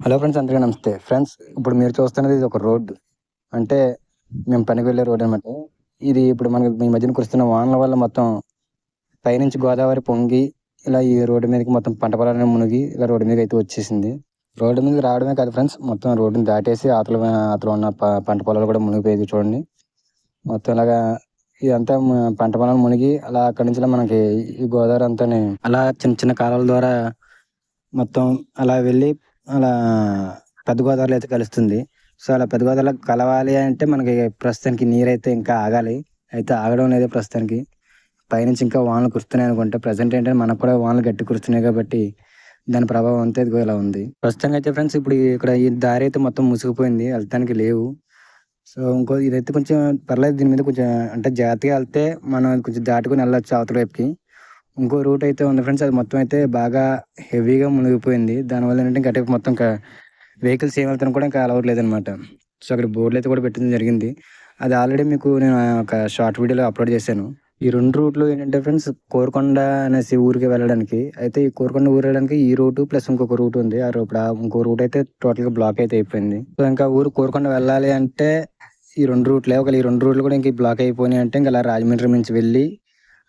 Hello friends అందరికీ నమస్తే. Friends ఇప్పుడు మీరు చూస్తున్నది ఇది ఒక రోడ్డు అంటే మేము పనికి వెళ్ళే రోడ్ అనమాట ఇది ఇప్పుడు మనకి మీ మధ్యన కురుస్తున్న వానల వల్ల మొత్తం పైనుంచి గోదావరి పొంగి ఇలా ఈ రోడ్డు మీదకి మొత్తం పంట పొలాలను మునిగి ఇలా రోడ్డు మీద అయితే వచ్చేసింది. రోడ్డు మీద రావడమే కాదు ఫ్రెండ్స్ మొత్తం రోడ్డుని దాటేసి అతల అతలు ఉన్న పంట పొలాలు కూడా మునిగిపోయేది చూడండి. మొత్తం ఇలాగా ఇదంతా పంట పొలాలు మునిగి అలా అక్కడి నుంచి మనకి ఈ గోదావరి అంతా అలా చిన్న చిన్న కాలాల ద్వారా మొత్తం అలా వెళ్ళి అలా పెద్ద గోదావరిలో అయితే కలుస్తుంది. సో అలా పెద్ద గోదావరిలో కలవాలి అంటే మనకి ప్రస్తుతానికి నీరు అయితే ఇంకా ఆగాలి. అయితే ఆగడం లేదు ప్రస్తుతానికి. పైనుంచి ఇంకా వానలు కురుస్తున్నాయి అనుకుంటే ప్రజెంట్ ఏంటంటే మనకు కూడా వానలు గట్టి కురుస్తున్నాయి కాబట్టి దాని ప్రభావం అంతా ఇదిగో ఇలా ఉంది. ప్రస్తుతంగా అయితే ఫ్రెండ్స్ ఇప్పుడు ఇక్కడ ఈ దారి అయితే మొత్తం ముసుగుపోయింది వెళ్తానికి లేవు. సో ఇంకో ఇదైతే కొంచెం పర్లేదు. దీని మీద కొంచెం అంటే జాగ్రత్తగా వెళ్తే మనం కొంచెం దాటుకుని వెళ్ళచ్చు అవతల వైపుకి. ఇంకో రూట్ అయితే ఉంది ఫ్రెండ్స్. అది మొత్తం అయితే బాగా హెవీగా మునిగిపోయింది. దానివల్ల ఏంటంటే ఇంకా మొత్తం ఇంకా వెహికల్స్ ఏం వెళ్తాను కూడా ఇంకా అలవాటు లేదనమాట. సో అక్కడ బోర్డులు అయితే కూడా పెట్టడం జరిగింది. అది ఆల్రెడీ మీకు నేను ఒక షార్ట్ వీడియోలో అప్లోడ్ చేశాను. ఈ రెండు రూట్లు ఏంటంటే ఫ్రెండ్స్ కోరకొండ అనేసి ఊరికి వెళ్ళడానికి. అయితే ఈ కోరకొండ ఊరు వెళ్ళడానికి ఈ రూటు ప్లస్ ఇంకొక రూట్ ఉంది. ఆ ఇప్పుడు ఇంకో రూట్ అయితే టోటల్గా బ్లాక్ అయితే అయిపోయింది. సో ఇంకా ఊరు కోరకొండ వెళ్ళాలి అంటే ఈ రెండు రూట్లే. ఒకవేళ ఈ రెండు రూట్లు కూడా ఇంక బ్లాక్ అయిపోయినాయి అంటే ఇంకా రాజమండ్రి నుంచి వెళ్ళి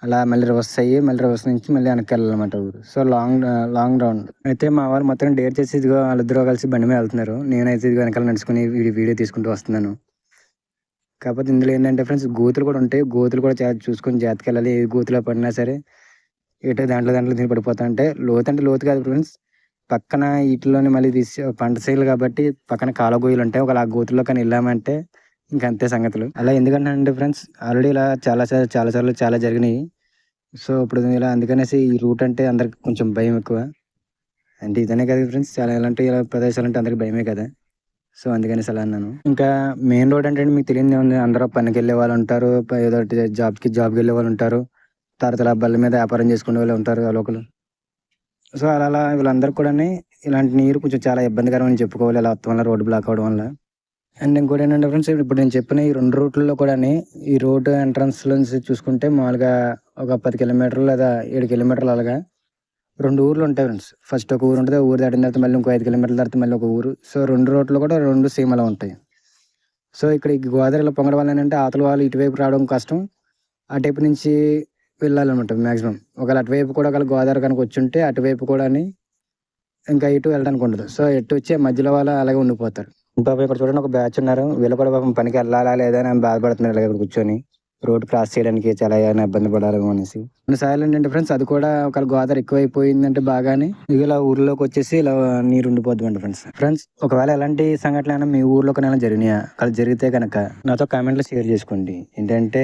అలా మళ్ళీ రివర్స్ అయ్యి మళ్ళీ రివర్స్ నుంచి మళ్ళీ వెనక్కి వెళ్ళాలన్నమాట ఊరు. సో లాంగ్ లాంగ్ రౌండ్ అయితే మా వాళ్ళు మొత్తం డేర్ చేసి ఇదిగో వాళ్ళిద్దరూ కలిసి బండి మీద వెళ్తున్నారు. నేనైతే ఇది వెనకాల నడుచుకుని వీడియో తీసుకుంటూ వస్తున్నాను. కాకపోతే ఇందులో ఏంటంటే ఫ్రెండ్స్ గోతులు కూడా ఉంటాయి. గోతులు కూడా చూసుకొని జాతకి వెళ్ళాలి. ఏ గోతులో పడినా సరే ఏటో దాంట్లో దాంట్లో దీని పడిపోతా అంటే లోతు అంటే లోతు కాదు ఫ్రెండ్స్ పక్కన వీటిలోని మళ్ళీ తీసి పంట సైలు కాబట్టి పక్కన కాలగోయలు ఉంటాయి. ఒకవేళ ఆ గోతుల్లో కానీ వెళ్ళామంటే ఇంకా అంతే సంగతులు. అలా ఎందుకంటే ఫ్రెండ్స్ ఆల్రెడీ ఇలా చాలా చాలా సార్లు చాలా జరిగినాయి. సో ఇప్పుడు ఇలా అందుకనేసి ఈ రూట్ అంటే అందరికి కొంచెం భయం ఎక్కువ. అంటే ఇదనే కదా ఫ్రెండ్స్ చాలా ఇలాంటి ఇలా ప్రదేశాలు అంటే అందరికి భయమే కదా. సో అందుకనేసి అలా అన్నాను. ఇంకా మెయిన్ రోడ్ అంటే మీకు తెలియదు ఉంది అందరూ పనికి వెళ్ళే వాళ్ళు ఉంటారు ఏదో జాబ్కి జాబ్కి వెళ్ళే వాళ్ళు ఉంటారు. తరతల బల్ల మీద వ్యాపారం చేసుకునే వాళ్ళు ఉంటారు లోకలు. సో అలా అలా వీళ్ళందరూ కూడా ఇలాంటి నీరు కొంచెం చాలా ఇబ్బందికరమని చెప్పుకోవాలి. ఇలా వల్ల రోడ్డు బ్లాక్ అవడం వల్ల. అండ్ ఇంకోటి ఏంటంటే ఫ్రెండ్స్ ఇప్పుడు నేను చెప్పిన ఈ రెండు రూట్లలో కూడా ఈ రోడ్ ఎంట్రన్స్ నుంచి చూసుకుంటే మామూలుగా ఒక పది కిలోమీటర్లు లేదా ఏడు కిలోమీటర్లు అలాగా రెండు ఊర్లు ఉంటాయి ఫ్రెండ్స్. ఫస్ట్ ఒక ఊరు ఉంటుంది ఊరు దాటిన తర్వాత మళ్ళీ ఇంకో ఐదు కిలోమీటర్ల తర్వాత మళ్ళీ ఒక ఊరు. సో రెండు రోడ్లు కూడా రెండు సేమ్ అలా ఉంటాయి. సో ఇక్కడ ఈ గోదావరిలో పొంగడం వల్ల ఏంటంటే ఆతల వాళ్ళు ఇటువైపు రావడం కష్టం. అటువైపు నుంచి వెళ్ళాలన్నమాట మ్యాక్సిమం ఒకవేళ అటువైపు కూడా ఒకవేళ గోదావరి కనుక వచ్చి ఉంటే అటువైపు కూడా ఇంకా ఇటు వెళ్ళడానికి ఉండదు. సో ఎటు వచ్చే మధ్యలో వాళ్ళు అలాగే ఉండిపోతారు. పాపం ఇక్కడ చూడండి ఒక బ్యాచ్ ఉన్నారు. వీళ్ళు కూడా పాపం పనికి వెళ్ళాలా లేదా అని బాధపడుతున్నారు ఇక్కడ కూర్చొని. రోడ్ క్రాస్ చేయడానికి చాలా ఇబ్బంది పడాలి అనేసి. కొన్నిసార్లు ఏంటంటే ఫ్రెండ్స్ అది కూడా ఒక గోదావరి ఎక్కువైపోయిందంటే బాగానే. ఇలా ఊర్లోకి వచ్చేసి ఇలా నీరు ఉండిపోద్ది అండి ఫ్రెండ్స్ ఫ్రెండ్స్ ఒకవేళ ఎలాంటి సంఘటన మీ ఊర్లో కన్నా జరిగినాయా? అక్కడ జరిగితే కనుక నాతో కామెంట్లో షేర్ చేసుకోండి. ఏంటంటే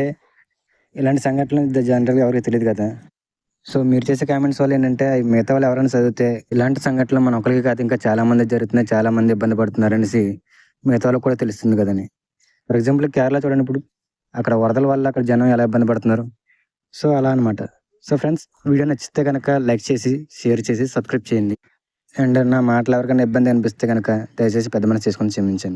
ఇలాంటి సంఘటనలు జనరల్గా ఎవరికి తెలియదు కదా. సో మీరు చేసే కామెంట్స్ వల్ల ఏంటంటే మిగతా వాళ్ళు ఎవరైనా చదివితే ఇలాంటి సంఘటనలు మన ఒకరికి కాదు ఇంకా చాలా మంది జరుగుతున్నాయి చాలా మంది ఇబ్బంది పడుతున్నారు అనేసి మిగతా వాళ్ళకి కూడా తెలుస్తుంది కదని ఫర్ ఎగ్జాంపుల్ కేరళ చూడండి ఇప్పుడు. అక్కడ వరదల వల్ల అక్కడ జనం ఎలా ఇబ్బంది పడుతున్నారు. సో అలా అనమాట సో ఫ్రెండ్స్ వీడియో నచ్చితే కనుక లైక్ చేసి షేర్ చేసి సబ్స్క్రైబ్ చేయండి. అండ్ నా మాటలు ఎవరికైనా ఇబ్బంది అనిపిస్తే కనుక దయచేసి పెద్ద మనసు చేసుకొని క్షమించండి.